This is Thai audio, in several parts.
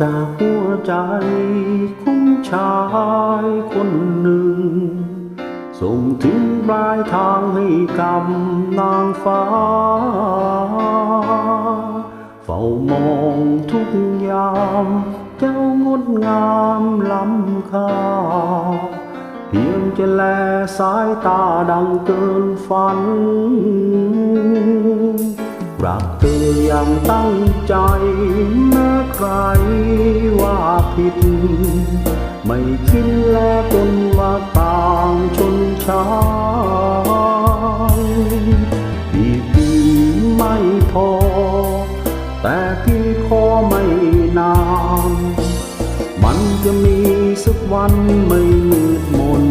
จากหัวใจคุณชายคนหนึ่ง ส่งถึงปลายทางให้กำนางฟ้า เฝ้ามองทุกยาม เจ้างดงามล้ำค่า เพียงจะแลสายตาดังเกินฝัน รักเธ อย่างตั้งใจแม้ใครว่าผิด ไม่คิดแลจนว่าต่างชนชายพี่ปีไม่พอ แต่พี่ขอไม่นาน มันจะมีสักวันไม่มืดมน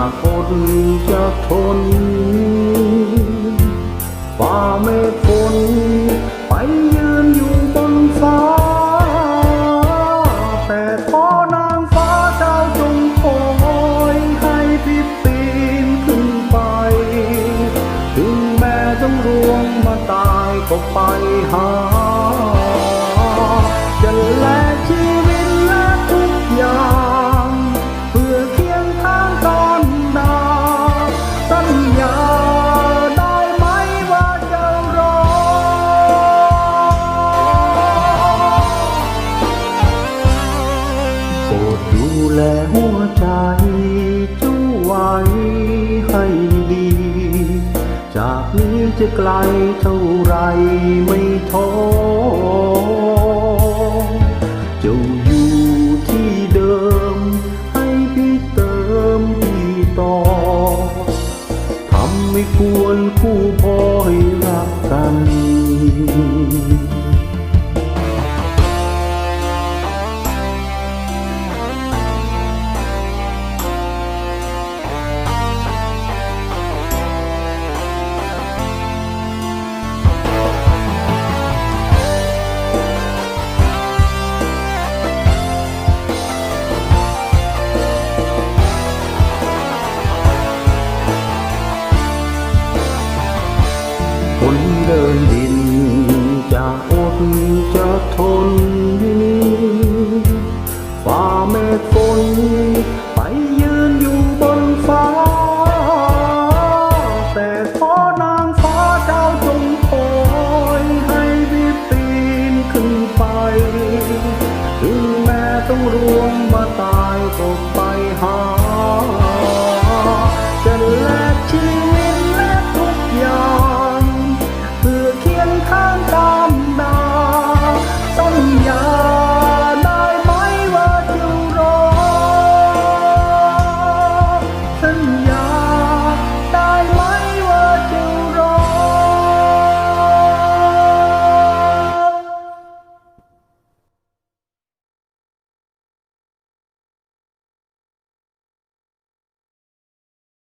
จะอดจะทนฝ่าเมฆฝนไปยืนอยู่บนฟ้า แต่ขอนางฟ้าเจ้าจงคอยให้พี่ปีนขึ้นไป ถึงแม้ต้องร่วงมาตายก็ไปหา ดดูแลหัวใจเจ้าไว้ให้ดี จากนี้จะไกลเท่าไรไม่ท้อเจ้า เดินดิน จะอดจะทนดีฝ่าเมฆฝนไปยืนอยู่บนฟ้า แต่ขอนางฟ้าเจ้าจงคอยให้บิปีนขึ้นไป ถึงแม้ต้องรวมมาตายก็